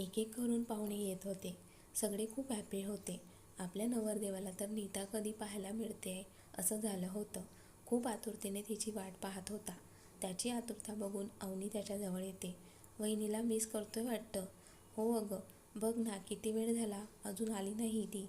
एक एक करून पाहुणे येत होते. सगळे खूप हॅपी होते. आपल्या नवरदेवाला तर नीता कधी पाहायला मिळते असं झालं होतं. खूप आतुरतेने तिची वाट पाहत होता. त्याची आतुरता बघून अवनी त्याच्याजवळ येते. वहिनीला मिस करतोय वाटतं. हो अगं बघ ना किती वेळ झाला? अजून आली नाही ती.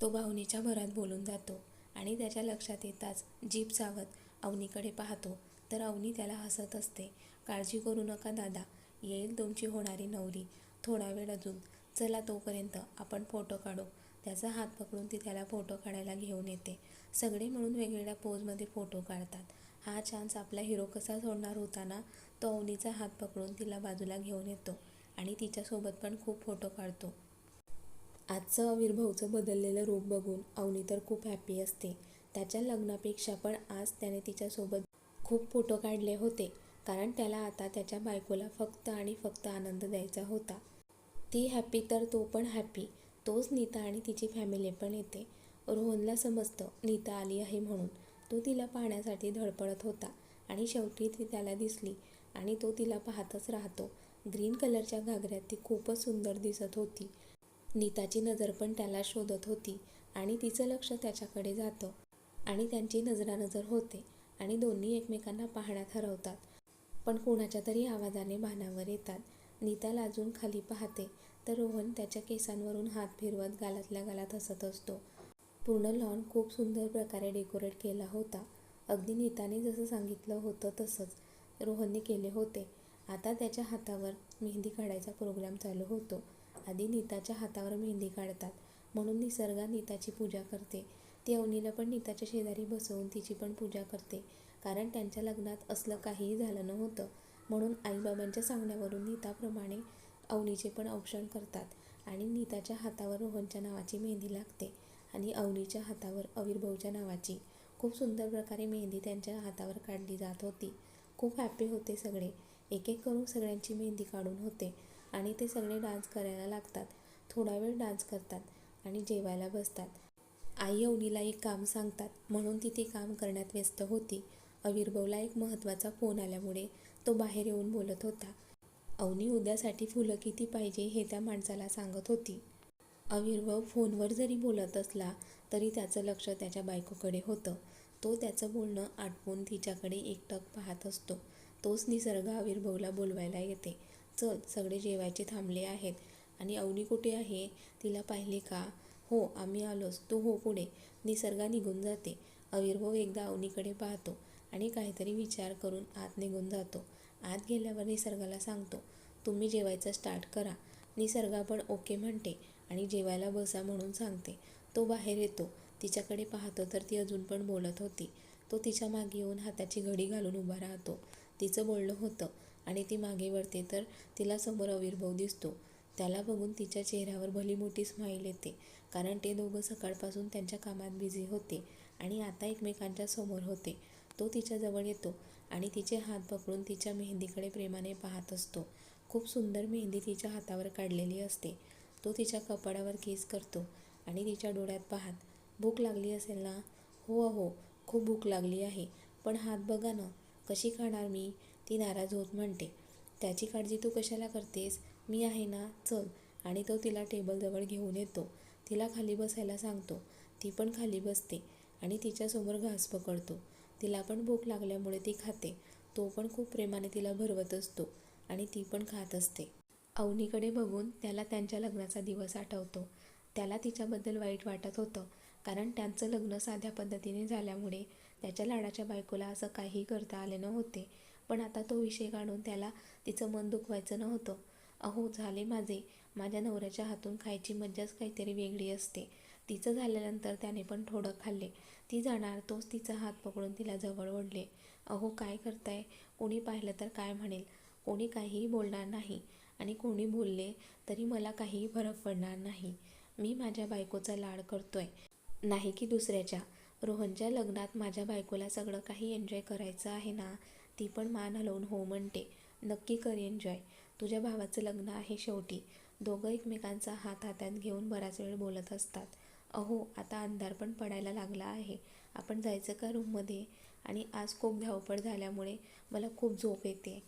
तो भावनेच्या भरात बोलून जातो आणि त्याच्या लक्षात येताच जीभ चावत अवनीकडे पाहतो. तर अवनी त्याला हसत असते. काळजी करू नका दादा. येईल तुमची होणारी नवरी. थोडा वेळ अजून. चला तोपर्यंत आपण फोटो काढू. त्याचा हात पकडून ती त्याला फोटो काढायला घेऊन येते. सगळे मिळून वेगवेगळ्या पोजमध्ये फोटो काढतात. हा चान्स आपला हिरो कसा सोडणार होता ना तो अवनीचा हात पकडून तिला बाजूला घेऊन येतो आणि तिच्यासोबत पण खूप फोटो काढतो. आजचं अविर्भाऊचं बदललेलं रूप बघून अवनी तर खूप हॅपी असते. त्याच्या लग्नापेक्षा पण आज त्याने तिच्यासोबत खूप फोटो काढले होते. कारण त्याला आता त्याच्या बायकोला फक्त आणि फक्त आनंद द्यायचा होता. ती हॅपी तर तो पण हॅपी तोच नीता आणि तिची फॅमिली पण येते. रोहनला समजतं नीता आली आहे म्हणून. तो तिला पाहण्यासाठी धडपडत होता आणि शेवटी ती त्याला दिसली आणि तो तिला पाहतच राहतो. ग्रीन कलरच्या घागऱ्यात ती खूपच सुंदर दिसत होती. नीताची नजर पण त्याला शोधत होती आणि तिचं लक्ष त्याच्याकडे जातं आणि त्यांची नजरानजर होते आणि दोन्ही एकमेकांना पाहण्यात हरवतात. पण कोणाच्या तरी आवाजाने भानावर येतात. नीता लाजून खाली पाहते तर रोहन त्याच्या केसांवरून हात फिरवत गालातल्या गालात हसत असतो. पूर्ण लॉन खूप सुंदर प्रकारे डेकोरेट केला होता. अगदी नीताने जसं सांगितलं होतं तसंच रोहनने केले होते. आता त्याच्या हातावर मेहंदी काढायचा प्रोग्राम चालू होतो. आधी नीताच्या हातावर मेहंदी काढतात म्हणून निसर्गा नीताची पूजा करते. ती अवनीला पण नीताच्या शेजारी बसवून तिची पण पूजा करते. कारण त्यांच्या लग्नात असलं काहीही झालं नव्हतं. म्हणून आईबाबांच्या सांगण्यावरून नीताप्रमाणे अवनीचे पण औक्षण करतात आणि नीताच्या हातावर रोहनच्या नावाची मेहंदी लागते आणि अवनीच्या हातावर अविर्भवच्या नावाची. खूप सुंदर प्रकारे मेहंदी त्यांच्या हातावर काढली जात होती. खूप हॅपी होते सगळे. एक एक करून सगळ्यांची मेहंदी काढून होते आणि ते सगळे डान्स करायला लागतात. थोडा वेळ डान्स करतात आणि जेवायला बसतात. आई अवनीला एक काम सांगतात. म्हणून ती ते काम करण्यात व्यस्त होती. अविर्भवला एक महत्त्वाचा फोन आल्यामुळे तो बाहेर येऊन बोलत होता. अवनी उद्यासाठी फुलं किती पाहिजे हे त्या माणसाला सांगत होती. अविर्भव फोनवर जरी बोलत असला तरी त्याचं लक्ष त्याच्या बायकोकडे होतं. तो त्याचं बोलणं आटपून तिच्याकडे एकटक पाहत असतो. तोच निसर्ग आविर्भवला बोलवायला येते. चल सगळे जेवायचे थांबले आहेत. आणि अवनी कुठे आहे? तिला पाहिले का? हो आम्ही आलोच. तू हो पुढे. निसर्गा निघून जाते. अविर्भव एकदा अवनीकडे पाहतो. आणि काहीतरी विचार करून आत निघून जातो. आत गेल्यावर निसर्गाला सांगतो तुम्ही जेवायचं स्टार्ट करा. निसर्गा पण ओके म्हणते आणि जेवायला बसा म्हणून सांगते. तो बाहेर येतो. तिच्याकडे पाहतो तर ती अजून पण बोलत होती. तो तिच्यामागे येऊन हाताची घडी घालून उभा राहतो. तिचं बोलणं होतं आणि ती मागे वळते तर तिला समोर आविर्भाव दिसतो. त्याला बघून तिच्या चेहऱ्यावर भली मोठी स्माईल येते कारण ते दोघं सकाळपासून त्यांच्या कामात बिझी होते आणि आता एकमेकांच्या समोर होते. तो तिच्याजवळ येतो आणि तिचे हात पकडून तिच्या मेहंदीकडे प्रेमाने पाहत असतो. खूप सुंदर मेहंदी तिच्या हातावर काढलेली असते. तो तिच्या कपाळावर केस करतो आणि तिच्या डोळ्यात पाहत भूक लागली असेल ना? हो अहो खूप भूक लागली आहे. पण हात बघा ना कशी खाणार मी? ती नाराज होत म्हणते. त्याची काळजी तू कशाला करतेस? मी आहे ना चल. आणि तो तिला टेबलजवळ घेऊन येतो. तिला खाली बसायला सांगतो. ती पण खाली बसते आणि तिच्यासमोर घास पकडतो. तिला पण भूक लागल्यामुळे ती खाते. तो पण खूप प्रेमाने तिला भरवत असतो आणि ती पण खात असते. अवनीकडे बघून त्याला त्यांच्या लग्नाचा दिवस आठवतो. त्याला तिच्याबद्दल वाईट वाटत होतं. कारण त्यांचं लग्न साध्या पद्धतीने झाल्यामुळे त्याच्या लाडाच्या बायकोला असं काही करता आले नव्हते. पण आता तो विषय काढून त्याला तिचं मन दुखवायचं नव्हतं. अहो झाले माझे. माझ्या नवऱ्याच्या हातून खायची मज्जाच काहीतरी वेगळी असते. तिचं झाल्यानंतर त्याने पण थोडं खाल्ले. ती जाणार तोच तिचा हात पकडून तिला जवळ ओढले. अहो काय करताय? कोणी पाहिलं तर काय म्हणेल? कोणी काहीही बोलणार नाही. आणि कोणी बोलले तरी मला काहीही फरक पडणार नाही. मी माझ्या बायकोचा लाड करतोय नाही की दुसऱ्याच्या. रोहनच्या लग्नात माझ्या बायकोला सगळं काही एन्जॉय करायचं आहे ना? ती पण मान हलवून हो म्हणते. नक्की कर एन्जॉय तुझ्या भावाचं लग्न आहे शेवटी. दोघं एकमेकांचा हात हातात घेऊन बराच वेळ बोलत असतात. अहो आता अंधार पण पडायला लागला आहे. आपण जायचं का रूममध्ये? आणि आज खूप धावपळ झाल्यामुळे मला खूप झोप येते.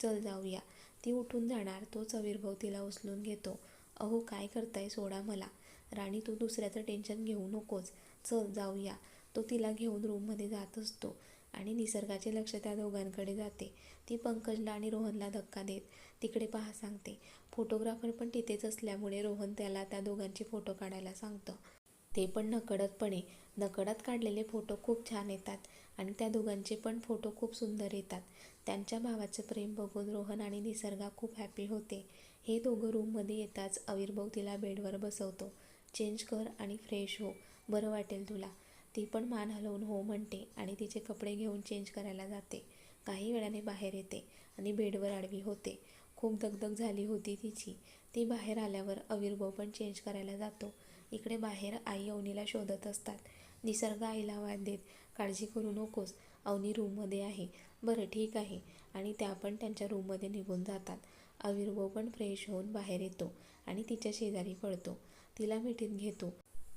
चल जाऊया. ती उठून जाणार तोच अविर्भाव तिला उचलून घेतो. अहो काय करताय सोडा मला. राणी तू दुसऱ्याचं टेन्शन घेऊ नकोस. चल जाऊया. तो तिला घेऊन रूममध्ये जात असतो. आणि निसर्गाचे लक्ष त्या दोघांकडे जाते. ती पंकजला आणि रोहनला धक्का देत तिकडे पहा सांगते. फोटोग्राफर पण तिथेच असल्यामुळे रोहन त्याला त्या दोघांचे फोटो काढायला सांगतं. ते पण नकडतपणे नकडत काढलेले फोटो खूप छान येतात आणि त्या दोघांचे पण फोटो खूप सुंदर येतात. त्यांच्या भावाचं प्रेम बघून रोहन आणि निसर्गा खूप हॅपी होते. हे दोघं रूममध्ये येताच अविर्भाव तिला बेडवर बसवतो. चेंज कर आणि फ्रेश हो. बरं वाटेल तुला. ती पण मान हलवून हो म्हणते आणि तिचे कपडे घेऊन चेंज करायला जाते. काही वेळाने बाहेर येते आणि बेडवर आडवी होते. खूप दगदग झाली होती तिची. ती बाहेर आल्यावर अविर्भव पण चेंज करायला जातो. इकडे बाहेर आई अवनीला शोधत असतात. निसर्ग आईला वाद देत काळजी करू नकोस अवनी रूममध्ये आहे. बरं ठीक आहे. आणि त्या पण त्यांच्या रूममध्ये निघून जातात. अविर्भाव पण फ्रेश होऊन बाहेर येतो आणि तिच्या शेजारी पडतो. तिला मिठीत घेतो.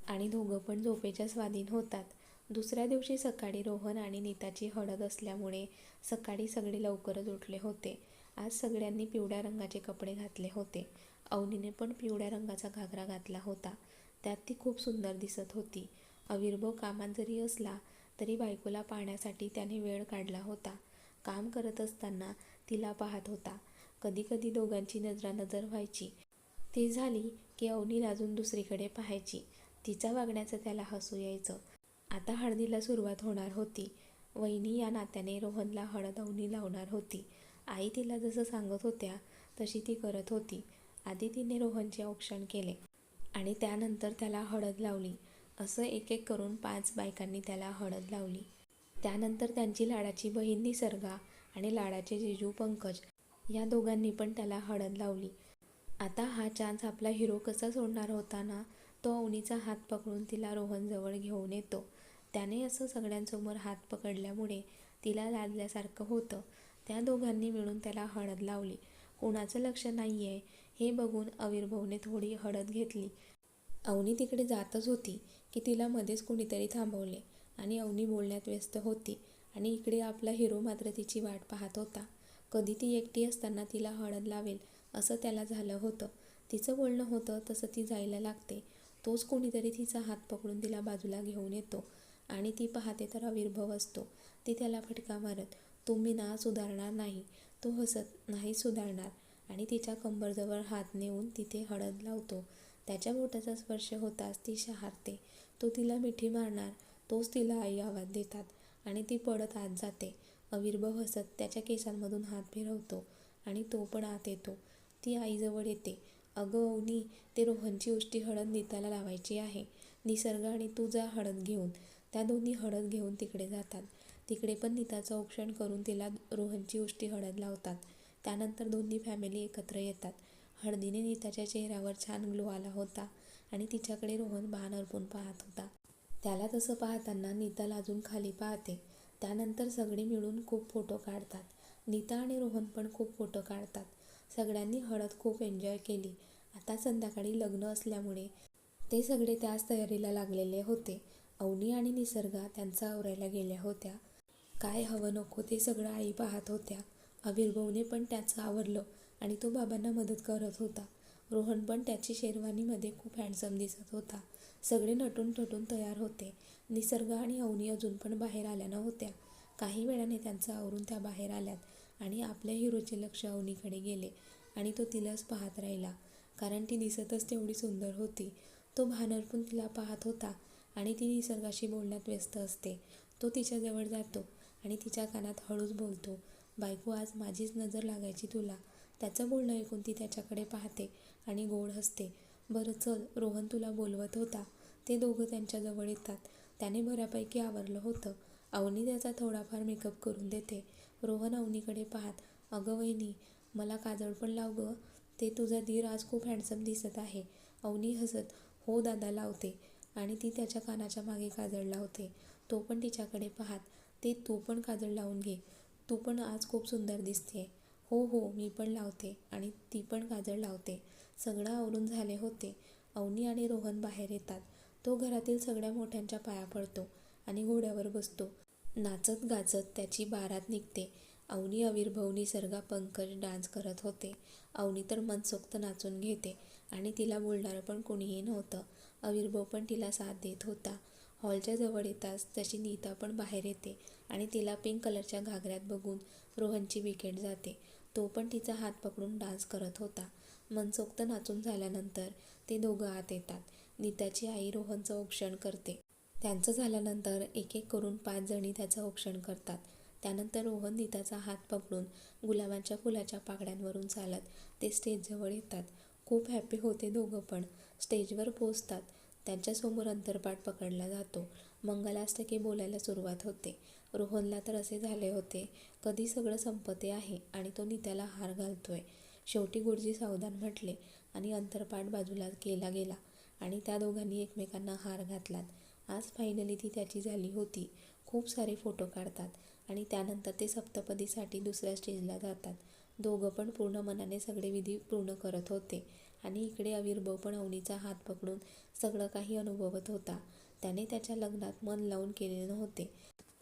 आणि दोघं पण झोपेच्या स्वाधीन होतात. दुसऱ्या दिवशी सकाळी रोहन आणि नीताची हळद असल्यामुळे सकाळी सगळे लवकरच उठले होते. आज सगळ्यांनी पिवळ्या रंगाचे कपडे घातले होते. अवनीने पण पिवळ्या रंगाचा घागरा घातला होता. त्यात ती खूप सुंदर दिसत होती. अविर्भव कामात जरी असला तरी बायकोला पाहण्यासाठी त्याने वेळ काढला होता. काम करत असताना तिला पाहत होता. कधी कधी दोघांची नजरानजर व्हायची. ती झाली की अवनी अजून दुसरीकडे पाहायची. तिचा वागण्याचं त्याला हसू यायचं. आता हळदीला सुरुवात होणार होती. वहिनी या नात्याने रोहनला हळद अवनी लावणार होती. आई तिला जसं सांगत होत्या तशी ती करत होती. आधी तिने रोहनचे औक्षण केले आणि त्यानंतर त्याला हळद लावली. असं एक एक करून पाच बायकांनी त्याला हळद लावली. त्यानंतर त्यांची लाडाची बहीण निसर्गा आणि लाडाचे जिजू पंकज या दोघांनी पण त्याला हळद लावली. आता हा चान्स आपला हिरो कसा सोडणार होता ना? तो अवनीचा हात पकडून तिला रोहनजवळ घेऊन येतो. त्याने असं सगळ्यांसमोर हात पकडल्यामुळे तिला लाजल्यासारखं होतं. त्या दोघांनी मिळून त्याला हळद लावली. कोणाचं लक्ष नाही आहे हे बघून अविर्भावने थोडी हळद घेतली. अवनी तिकडे जातच होती की तिला मध्येच कोणीतरी थांबवले आणि अवनी बोलण्यात व्यस्त होती आणि इकडे आपला हिरो मात्र तिची वाट पाहत होता. कधी ती एकटी असताना तिला हळद लावेल असं त्याला झालं होतं. तिचं बोलणं होतं तसं ती जायला लागते. तोच कोणीतरी तिचा हात पकडून तिला बाजूला घेऊन येतो आणि ती पाहते तर अविर्भव असतो. ती त्याला फटका मारत तुम्ही ना सुधारणार नाही. तो हसत नाही सुधारणार. आणि तिच्या कंबरजवळ हात नेऊन तिथे हळद लावतो. त्याच्या बोटाचा स्पर्श होताच ती शहारते. तो तिला मिठी मारणार तोच तिला आई आवाज देतात आणि ती पडत आत जाते. अविर्भव हसत त्याच्या केसांमधून हात फिरवतो आणि तो पण आत येतो. ती आईजवळ येते. अगं अवनी ते रोहनची उष्टी हळद नीताला लावायची आहे. निसर्ग आणि तू जा हळद घेऊन. त्या दोन्ही हळद घेऊन तिकडे जातात. तिकडे पण नीताचं औक्षण करून तिला रोहनची उष्टी हळद लावतात. त्यानंतर दोन्ही फॅमिली एकत्र येतात. हळदीने नीताच्या चेहऱ्यावर छान ग्लो आला होता आणि तिच्याकडे रोहन भान अर्पून पाहत होता. त्याला तसं पाहताना नीता लाजून खाली पाहते. त्यानंतर सगळे मिळून खूप फोटो काढतात. नीता आणि रोहन पण खूप फोटो काढतात. सगळ्यांनी हळद खूप एन्जॉय केली. आता संध्याकाळी लग्न असल्यामुळे ते सगळे त्याच तयारीला लागलेले होते. अवनी आणि निसर्गा त्यांचा आवरायला गेल्या होत्या. काय हवं नको ते सगळं आई पाहत होत्या. अविर्भवने पण त्याचं आवरलं आणि तो बाबांना मदत करत होता. रोहन पण त्याची शेरवानीमध्ये खूप हँडसम दिसत होता. सगळे नटून थटून तयार होते. निसर्ग आणि अवनी अजून पण बाहेर आल्या नव्हत्या. काही वेळाने त्यांचं आवरून त्या बाहेर आल्यात. आणि आपल्या हिरोचे लक्ष अवनीकडे गेले आणि तो तिलाच पाहत राहिला. कारण ती दिसतच तेवढी सुंदर होती. तो भानरपून तिला पाहत होता आणि ती निसर्गाशी बोलण्यात व्यस्त असते. तो तिच्याजवळ जातो आणि तिच्या कानात हळूच बोलतो बायको आज माझीच नजर लागायची तुला त्याचं बोलणं ऐकून ती त्याच्याकडे पाहते आणि गोड हसते. बरं चल रोहन तुला बोलवत होता. ते दोघं त्यांच्याजवळ येतात. त्याने बऱ्यापैकी आवरलं होतं. अवनी त्याचा थोडाफार मेकअप करून देते. रोहन अवनीकडे पाहत अगं वहिनी मला काजळ पण लाव गं. ते तुझा धीर आज खूप हँडसम दिसत आहे. अवनी हसत हो दादा लावते. आणि ती त्याच्या कानाच्या मागे काजळ लावते. तो पण तिच्याकडे पाहत ते तू पण काजळ लावून घे. तू पण आज खूप सुंदर दिसते. हो हो मी पण लावते. आणि ती पण काजळ लावते. सगळं आवरून झाले होते. अवनी आणि रोहन बाहेर येतात. तो घरातील सगळ्या मोठ्यांच्या पाया पडतो आणि घोड्यावर बसतो. नाचत गाजत त्याची बारात निघते. अवनी अविर्भव निसर्गा पंकज डान्स करत होते. अवनी तर मनसोक्त नाचून घेते आणि तिला बोलणारं पण कोणीही नव्हतं. अविर्भव पण तिला साथ देत होता. हॉलच्या जवळ येताच तशी नीता पण बाहेर येते आणि तिला पिंक कलरच्या घागऱ्यात बघून रोहनची विकेट जाते. तो पण तिचा हात पकडून डान्स करत होता. मनसोक्त नाचून झाल्यानंतर ते दोघं आत येतात. नीताची आई रोहनचं औक्षण करते. त्यांचं झाल्यानंतर एक एक करून पाच जणी त्याचं औक्षण करतात. त्यानंतर रोहन नीताचा हात पकडून गुलाबांच्या फुलाच्या पाकड्यांवरून चालत ते स्टेजजवळ येतात. खूप हॅपी होते दोघं पण. स्टेजवर पोचतात त्यांच्यासमोर अंतरपाठ पकडला जातो. मंगलाष्टके बोलायला सुरुवात होते. रोहनला तर असे झाले होते कधी सगळं संपते आहे आणि तो नित्याला हार घालतोय. शेवटी गुरुजी सावधान म्हटले आणि अंतरपाठ बाजूला केला गेला आणि त्या दोघांनी एकमेकांना हार घातलात. आज फायनली ती त्याची झाली होती. खूप सारे फोटो काढतात आणि त्यानंतर ते सप्तपदीसाठी दुसऱ्या स्टेजला जातात. दोघं पण पूर्ण मनाने सगळे विधी पूर्ण करत होते. आणि इकडे अविर्भव पण अवनीचा हात पकडून सगळं काही अनुभवत होता. त्याने त्याच्या लग्नात मन लावून केलेले नव्हते.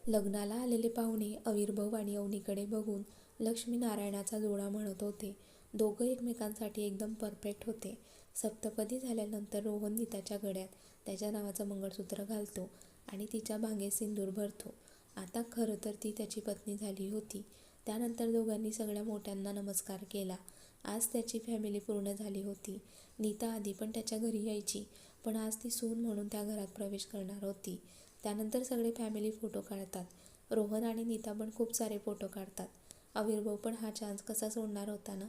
लग्नाला आलेले पाहुणे अविर्भव आणि अवनीकडे बघून लक्ष्मीनारायणाचा जोडा म्हणत होते. दोघं एकमेकांसाठी एकदम परफेक्ट होते. सप्तपदी झाल्यानंतर रोहन नीताच्या गळ्यात त्याच्या नावाचं मंगळसूत्र घालतो आणि तिच्या भांगेत सिंदूर भरतो. आता खरं तर ती त्याची पत्नी झाली होती. त्यानंतर दोघांनी सगळ्या मोठ्यांना नमस्कार केला. आज त्याची फॅमिली पूर्ण झाली होती. नीता आधी पण त्याच्या घरी यायची पण आज ती सून म्हणून त्या घरात प्रवेश करणार होती. त्यानंतर सगळे फॅमिली फोटो काढतात. रोहन आणि नीता पण खूप सारे फोटो काढतात. अविर्भव पण हा चान्स कसा सोडणार होता ना?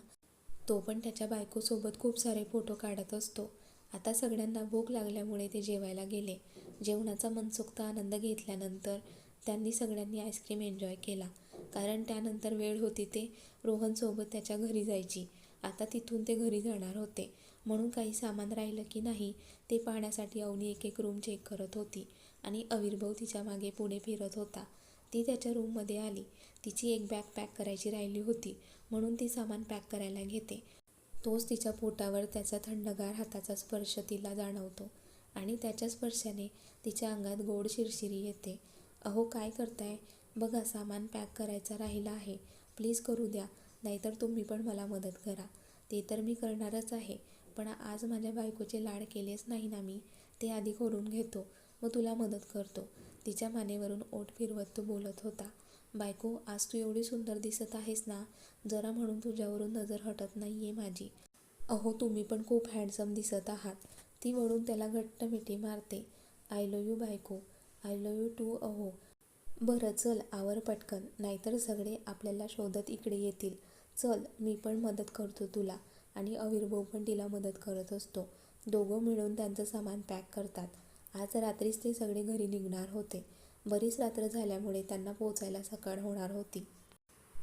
तो पण त्याच्या बायकोसोबत खूप सारे फोटो काढत असतो. आता सगळ्यांना भूक लागल्यामुळे ते जेवायला गेले. जेवणाचा मनसोक्त आनंद घेतल्यानंतर त्यांनी सगळ्यांनी आईस्क्रीम एन्जॉय केला. कारण त्यानंतर वेळ होती ते रोहनसोबत त्याच्या घरी जायची. आता तिथून ते घरी जाणार होते. म्हणून काही सामान राहिलं की नाही ते पाहण्यासाठी अवनी एक एक रूम चेक करत होती आणि अविर्भव तिच्यामागे पुढे फिरत होता. ती त्याच्या रूममध्ये आली. तिची एक बॅग पॅक करायची राहिली होती. म्हणून ती सामान पॅक करायला घेते. तोच तिच्या पोटावर त्याचा थंडगार हाताचा स्पर्श तिला जाणवतो आणि त्याच्या स्पर्शाने तिच्या अंगात गोड शिरशिरी येते. अहो काय करताय? बघा सामान पॅक करायचा राहिला आहे. प्लीज करू द्या नाहीतर तुम्ही पण मला मदत करा. ते तर मी करणारच आहे पण आज माझ्या बायकोचे लाड केलेच नाही ना मी. ते आधी करून घेतो मग तुला मदत करतो. तिच्या मानेवरून ओठ फिरवत तो बोलत होता. बायको आज तू एवढी सुंदर दिसत आहेस ना जरा म्हणून तुझ्यावरून नजर हटत नाही आहे माझी. अहो तुम्ही पण खूप हँडसम दिसत आहात. ती वळून त्याला घट्ट मिठी मारते. आय लव यू बायको. आय लव यू टू अहो. बरं चल आवर पटकन. नाहीतर सगळे आपल्याला शोधत इकडे येतील. चल मी पण मदत करतो तुला. आणि अविर्भव पण तिला मदत करत असतो. दोघं मिळून त्यांचं सामान पॅक करतात. आज रात्रीच ते सगळे घरी निघणार होते. बरीच रात्र झाल्यामुळे त्यांना पोचायला सकाळ होणार होती.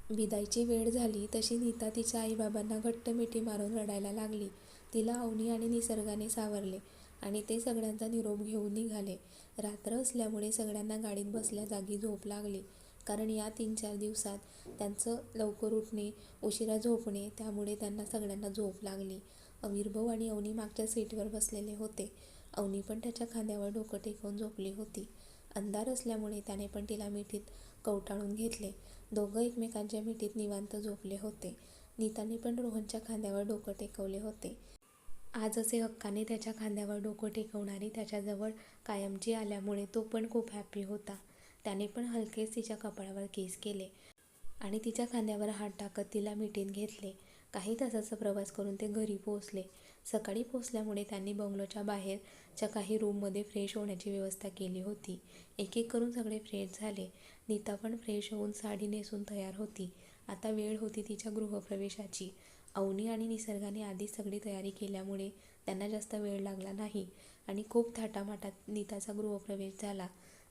विदायची वेळ झाली तशी नीता तिच्या आईबाबांना घट्ट मिठी मारून रडायला लागली. तिला अवनी आणि निसर्गाने सावरले आणि ते सगळ्यांचा निरोप घेऊन निघाले. रात्र असल्यामुळे सगळ्यांना गाडीत बसल्या जागी झोप लागली. कारण या तीन चार दिवसात त्यांचं लवकर उठणे उशिरा झोपणे त्यामुळे त्यांना सगळ्यांना झोप लागली. अविर्भव आणि अवनी मागच्या सीटवर बसलेले होते. अवनी पण त्याच्या खांद्यावर डोकं टेकवून झोपली होती. अंधार असल्यामुळे त्याने पण तिला मिठीत कवटाळून घेतले. दोघं एकमेकांच्या मिठीत निवांत झोपले होते. नीताने पण रोहनच्या खांद्यावर डोकं टेकवले होते. आज असे हक्काने त्याच्या खांद्यावर डोकं टेकवणारी त्याच्याजवळ कायमची आल्यामुळे तो पण खूप हॅपी होता. त्याने पण हलकेच तिच्या कपाळावर केस केले आणि तिच्या खांद्यावर हात टाकत तिला मिठीत घेतले. काही तासाचा प्रवास करून ते घरी पोहोचले. सकाळी पोहोचल्यामुळे त्यांनी बंगलोच्या बाहेरच्या काही रूममध्ये फ्रेश होण्याची व्यवस्था केली होती. एक एक करून सगळे फ्रेश झाले. नीता पण फ्रेश होऊन साडी नेसून तयार होती. आता वेळ होती तिच्या गृहप्रवेशाची. अवनी आणि निसर्गाने आधीच सगळी तयारी केल्यामुळे त्यांना जास्त वेळ लागला नाही आणि खूप थाटामाटात नीताचा गृहप्रवेश झाला.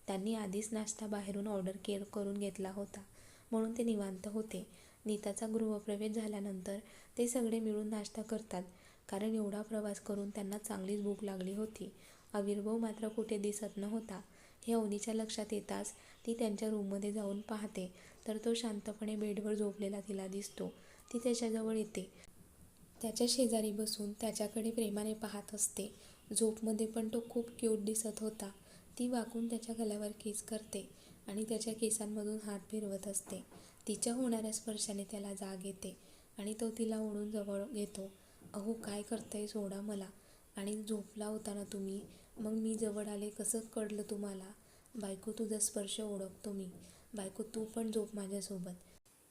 त्यांनी आधीच नाश्ता बाहेरून ऑर्डर केअर करून घेतला होता. म्हणून ते निवांत होते. नीताचा गृहप्रवेश झाल्यानंतर ते सगळे मिळून नाश्ता करतात. कारण एवढा प्रवास करून त्यांना चांगलीच भूक लागली होती. अविर्भव मात्र कुठे दिसत नव्हता. हे अवनीच्या लक्षात येताच ती त्यांच्या रूममध्ये जाऊन पाहते. तर तो शांतपणे बेडवर झोपलेला तिला दिसतो. ती त्याच्याजवळ येते. त्याच्या शेजारी बसून त्याच्याकडे प्रेमाने पाहत असते. झोपमध्ये पण तो खूप क्यूट दिसत होता. ती वाकून त्याच्या गळ्यावर केस करते आणि त्याच्या केसांमधून हात फिरवत असते. तिच्या होणाऱ्या स्पर्शाने त्याला जाग येते आणि तो तिला ओढून जवळ घेतो. अहो काय करताय? सोडा मला. आणि झोपला होता ना तुम्ही? मग मी जवळ आले कसं कळलं तुम्हाला? बायको तुझा स्पर्श ओळखतो मी. बायको तू पण झोप माझ्यासोबत.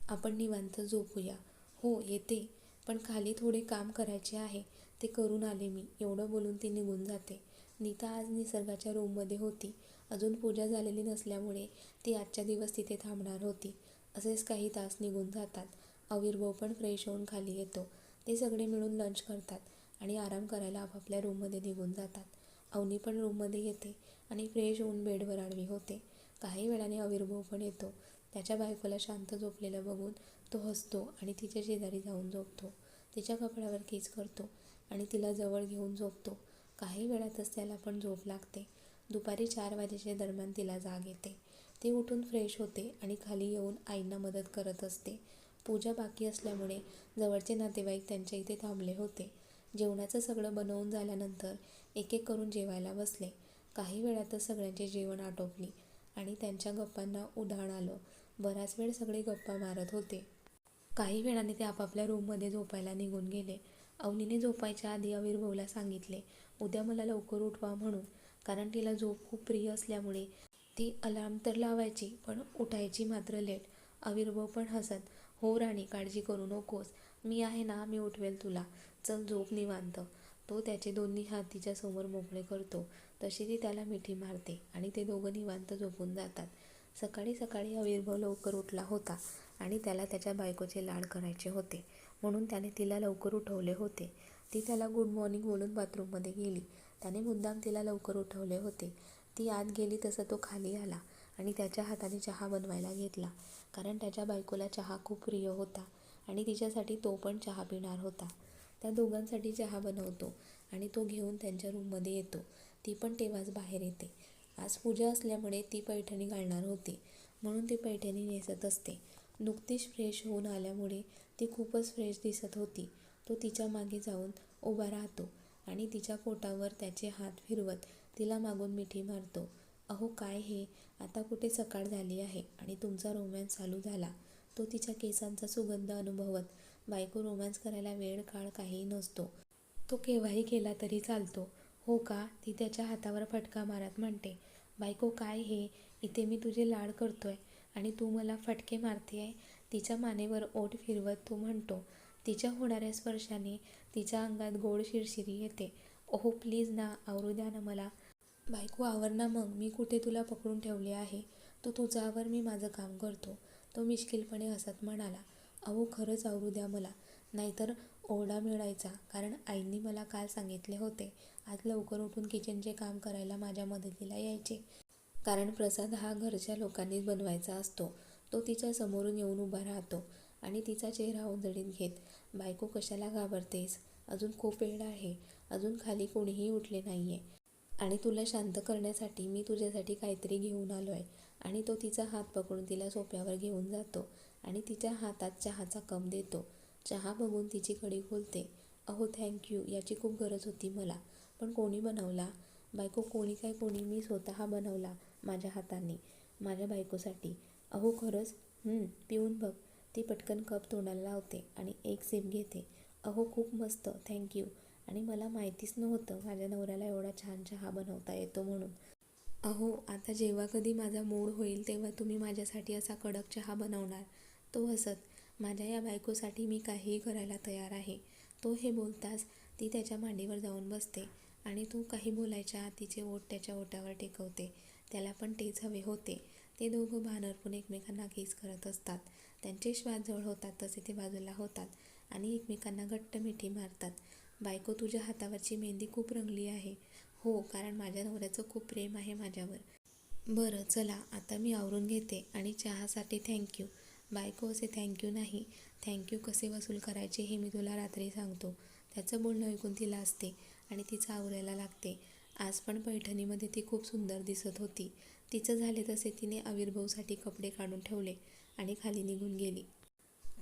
आपण निवांत झोपूया. हो येते. पण खाली थोडे काम करायचे आहे. ते करून आले मी. एवढं बोलून ती निघून जाते. नीता आज निसर्गाच्या रूममध्ये होती. अजून पूजा झालेली नसल्यामुळे ती आजच्या दिवस तिथे थांबणार होती. असेच काही तास निघून जातात. अविर्भव पण फ्रेश होऊन खाली येतो. ते सगळे मिळून लंच करतात आणि आराम करायला आपापल्या रूममध्ये निघून जातात. अवनी पण रूममध्ये येते आणि फ्रेश होऊन बेडवर आडवी होते. काही वेळाने अविर्भव पण येतो. त्याच्या बायकोला शांत झोपलेलं बघून तो हसतो आणि तिच्या शेजारी जाऊन झोपतो. तिच्या कपड्यावर केस करतो आणि तिला जवळ घेऊन झोपतो. काही वेळातच त्याला पण झोप लागते. दुपारी चार वाजेच्या दरम्यान तिला जाग येते. ती उठून फ्रेश होते आणि खाली येऊन आईंना मदत करत असते. पूजा बाकी असल्यामुळे जवळचे नातेवाईक त्यांच्या इथे थांबले होते. जेवणाचं सगळं बनवून झाल्यानंतर एक एक करून जेवायला बसले. काही वेळातच सगळ्यांचे जेवण आटोपली आणि त्यांच्या गप्पांना उधाण आलं. बराच वेळ सगळे गप्पा मारत होते. काही वेळाने ते आपापल्या रूममध्ये झोपायला निघून गेले. अवनीने झोपायच्या आधी अविर्भवला सांगितले उद्या मला लवकर उठवा म्हणून कारण तिला झोप खूप प्रिय असल्यामुळे ती अलार्म तर लावायची पण उठायची मात्र लेट. अविर्भव पण हसत हो राणी काळजी करू नकोस. मी आहे ना मी उठवेल तुला. चल झोप निवांत. तो त्याचे दोन्ही हात तिच्या समोर मोकळे करतो. तशी ती त्याला मिठी मारते आणि ते दोघं निवांत झोपून जातात. सकाळी सकाळी अविर्भाव लवकर उठला होता आणि त्याला त्याच्या बायकोचे लाड करायचे होते. म्हणून त्याने तिला लवकर उठवले होते. ती त्याला गुड मॉर्निंग बोलून बाथरूममध्ये गेली. त्याने मुद्दाम तिला लवकर उठवले होते. ती आत गेली तसं तो खाली आला. आणि त्याच्या हाताने चहा बनवायला घेतला. कारण त्याच्या बायकोला चहा खूप प्रिय होता आणि तिच्यासाठी तो पण चहा पिणार होता. त्या दोघांसाठी चहा बनवतो आणि तो घेऊन त्यांच्या रूममध्ये येतो. ती पण तेव्हाच बाहेर येते. आज पूजा असल्यामुळे ती पैठणी घालणार होती. म्हणून ती पैठणी नेसत असते. नुकतीच फ्रेश होऊन आल्यामुळे ती खूपच फ्रेश दिसत होती. तो तिच्यामागे जाऊन उभा राहतो आणि तिच्या पोटावर त्याचे हात फिरवत तिला मागून मिठी मारतो. अहो काय हे? आता कुठे सकाळ झाली आहे आणि तुमचा रोमॅन्स चालू झाला. तो तिच्या केसांचा सुगंध अनुभवत. बायको रोमॅन्स करायला वेळ काळ काहीही नसतो. तो केव्हाही केला तरी चालतो. हो का? ती त्याच्या हातावर फटका मारत म्हणते. बायको काय हे? इथे मी तुझे लाड करतोय आणि तू मला फटके मारते आहे तिच्या मानेवर ओठ फिरवत तो म्हणतो. तिच्या होणाऱ्या स्पर्शाने तिच्या अंगात गोड शिरशिरी येते. ओहो प्लीज ना आवरू द्या ना मला. बायको आवर ना मग. मी कुठे तुला पकडून ठेवले आहे? तू तुझा आवर मी माझं काम करतो. तो मिश्किलपणे हसत म्हणाला अहो खरंच आवरू द्या मला. नाहीतर ओरडा मिळायचा. कारण आईंनी मला काल सांगितले होते आज लवकर उठून किचनचे काम करायला माझ्या मदतीला यायचे. कारण प्रसाद हा घरच्या लोकांनीच बनवायचा असतो. तो तिच्या समोरून येऊन उभा राहतो आणि तिचा चेहरा उंजळीत घेत बायको कशाला घाबरतेस? अजून खूप वेळ आहे. अजून खाली कोणीही उठले नाही आहे आणि तुला शांत करण्यासाठी मी तुझ्यासाठी काहीतरी घेऊन आलो आहे. आणि तो तिचा हात पकडून तिला सोप्यावर घेऊन जातो आणि तिच्या हातात चहाचा कप देतो. चहा बघून तिची कडी खोलते. अहो थँक्यू याची खूप गरज होती मला. पण कोणी बनवला? बायको कोणी काय कोणी मी स्वतः बनवला माझ्या हाताने माझ्या बायकोसाठी. अहो खरंच? पिऊन बघ. ती पटकन कप तोंडाला लावते आणि एक सिप घेते. अहो खूप मस्त. थँक्यू आणि मला माहितीच नव्हतं माझ्या नवऱ्याला एवढा छान चहा बनवता येतो म्हणून. अहो आता जेव्हा कधी माझा मूड होईल तेव्हा तुम्ही माझ्यासाठी असा कडक चहा बनवणार. तो हसत माझ्या या बायकोसाठी मी काहीही करायला तयार आहे तो हे बोलताच ती त्याच्या मांडीवर जाऊन बसते आणि तो काही बोलायच्या आत तिचे ओठ त्याच्या ओठावर टेकवते. त्याला पण तेच हवे होते. ते दोघं भानरपून एकमेकांना केस करत असतात. त्यांचे श्वास जवळ होतात तसे ते बाजूला होतात आणि एकमेकांना घट्ट मिठी मारतात. बायको तुझ्या हातावरची मेहंदी खूप रंगली आहे. हो कारण माझ्या नवऱ्याचं खूप प्रेम आहे माझ्यावर. बरं चला आता मी आवरून घेते आणि चहासाठी थँक्यू बायको असे थँक्यू नाही. थँक्यू कसे वसूल करायचे हे मी तुला रात्री सांगतो. त्याचं बोलणं ऐकून तिला असते आणि तिचं आवरायला लागते. आज पण पैठणीमध्ये ती खूप सुंदर दिसत होती. तिचं झाले तसे तिने आविर्भावसाठी कपडे काढून ठेवले आणि खाली निघून गेली.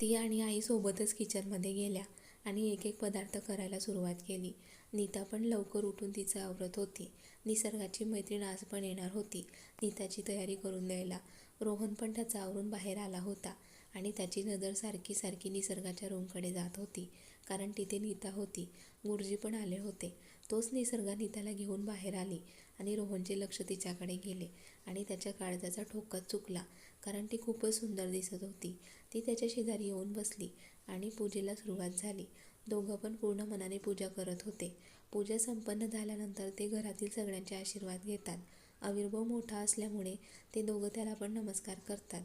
ती आणि आई सोबतच किचनमध्ये गेल्या. आणि एक एक पदार्थ करायला सुरुवात केली. नीता पण लवकर उठून तिचं आवरत होती. निसर्गाची मैत्रीण आज पण येणार होती. नीताची तयारी करून द्यायला. रोहन पण त्याचा आवरून बाहेर आला होता आणि त्याची नजर सारखी सारखी निसर्गाच्या रूमकडे जात होती. कारण तिथे नीता होती. गुरुजी पण आले होते. तोच निसर्ग नीताला घेऊन बाहेर आली आणि रोहनचे लक्ष तिच्याकडे गेले आणि त्याच्या काळजाचा ठोकाच चुकला. कारण ती खूपच सुंदर दिसत होती. ती त्याच्या शेजारी येऊन बसली. आणि पूजेला सुरुवात झाली. दोघं पण पूर्ण मनाने पूजा करत होते. पूजा संपन्न झाल्यानंतर ते घरातील सगळ्यांचे आशीर्वाद घेतात. अविर्भव मोठा असल्यामुळे ते दोघं त्याला पण नमस्कार करतात.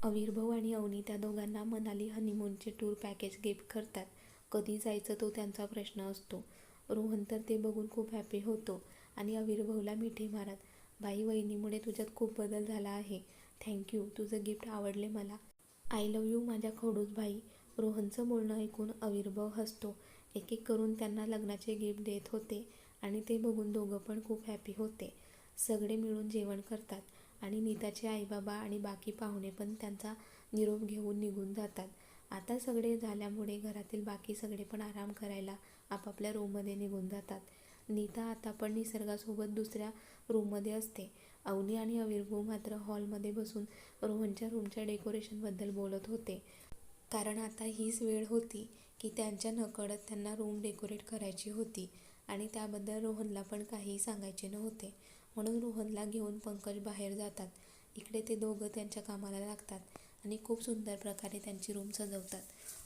अविर्भव आणि अवनी त्या दोघांना मनाली हनीमूनचे टूर पॅकेज गिफ्ट करतात. कधी जायचं तो त्यांचा प्रश्न असतो. रोहन तर ते बघून खूप हॅपी होतो. आणि अविर्भवला मिठी मारत बाई वहिनीमुळे तुझ्यात खूप बदल झाला आहे. थँक्यू तुझं गिफ्ट आवडले मला. आय लव यू माझ्या खडूस भाई रोहनचं बोलणं ऐकून अविर्भव हसतो. एक एक करून त्यांना लग्नाचे गिफ्ट देत होते आणि ते बघून दोघं पण खूप हॅपी होते. सगळे मिळून जेवण करतात आणि नीताचे आईबाबा आणि बाकी पाहुणे पण त्यांचा निरोप घेऊन निघून जातात. आता सगळे झाल्यामुळे घरातील बाकी सगळे पण आराम करायला आपापल्या रूममध्ये निघून जातात. नीता आता पण निसर्गासोबत दुसऱ्या रूममध्ये असते. अवनी आणि अविर्भू मात्र हॉलमध्ये बसून रोहनच्या रूमच्या डेकोरेशनबद्दल बोलत होते. कारण आता हीच वेळ होती की त्यांच्या नकळत त्यांना रूम डेकोरेट करायची होती आणि त्याबद्दल रोहनला पण काहीही सांगायचे नव्हते. म्हणून रोहनला घेऊन पंकज बाहेर जातात. इकडे ते दोघं त्यांच्या कामाला लागतात आणि खूप सुंदर प्रकारे त्यांची रूम सजवतात.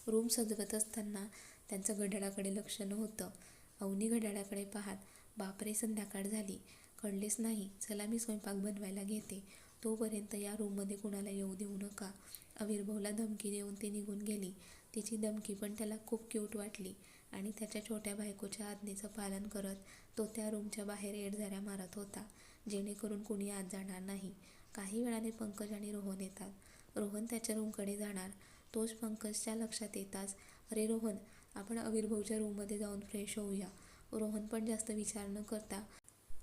रूम सजवत असताना त्यांचं घड्याळाकडे लक्ष नव्हतं. अवनी घड्याळाकडे पाहात बापरे संध्याकाळ झाली. कळलेच नाही. चला मी स्वयंपाक बनवायला घेते. तोपर्यंत या रूममध्ये कुणाला येऊ देऊ नका. अविर्भवला धमकी देऊन ती निघून गेली. तिची धमकी पण त्याला खूप क्यूट वाटली आणि त्याच्या छोट्या बायकोच्या आज्ञेचं पालन करत तो त्या रूमच्या बाहेर एडझाऱ्या मारत होता जेणेकरून कुणी आत जाणार नाही. काही वेळाने पंकज आणि रोहन येतात. रोहन त्याच्या रूमकडे जाणार. तोच पंकजच्या लक्षात येताच अरे रोहन आपण अविर्भवच्या रूममध्ये जाऊन फ्रेश होऊया. रोहन पण जास्त विचार न करता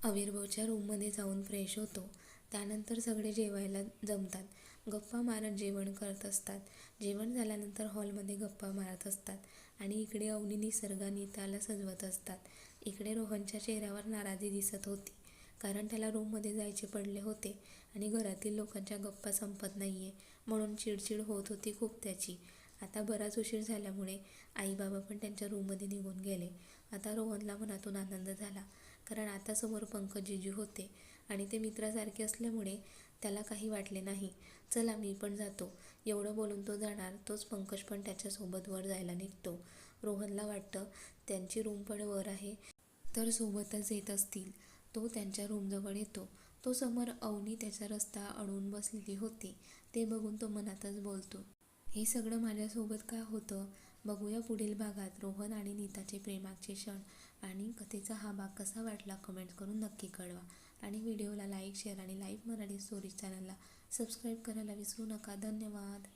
अविर्भवच्या रूममध्ये जाऊन फ्रेश होतो. त्यानंतर सगळे जेवायला जमतात. गप्पा मारत जेवण करत असतात. जेवण झाल्यानंतर हॉलमध्ये गप्पा मारत असतात आणि इकडे अवनी निसर्गाने त्याला सजवत असतात. इकडे रोहनच्या चेहऱ्यावर नाराजी दिसत होती. कारण त्याला रूममध्ये जायचे पडले होते आणि घरातील लोकांच्या गप्पा संपत नाही आहे म्हणून चिडचिड होत होती खूप त्याची. आता बराच उशीर झाल्यामुळे आई बाबा पण त्यांच्या रूममध्ये निघून गेले. आता रोहनला मनातून आनंद झाला. कारण आता समोर पंकज जिजू होते आणि ते मित्रासारखे असल्यामुळे त्याला काही वाटले नाही. चला मी पण जातो. एवढं बोलून तो जाणार तोच पंकज पण त्याच्यासोबत वर जायला निघतो. रोहनला वाटतं त्यांची रूम पण वर आहे. तर सोबतच येत असतील. तो त्यांच्या रूमजवळ येतो. तो समोर अवनी त्याचा रस्ता अडवून बसलेली होती. ते बघून तो मनातच बोलतो हे सगळं माझ्यासोबत का होतं? बघूया पुढील भागात रोहन आणि नीताचे प्रेमाचे क्षण आणि कथेचा हा भाग कसा वाटला कमेंट करून नक्की कळवा. आणि व्हिडिओला लाईक शेअर आणि लाईव्ह मराठी स्टोरीज चॅनलला सबस्क्राईब करायला विसरू नका. धन्यवाद.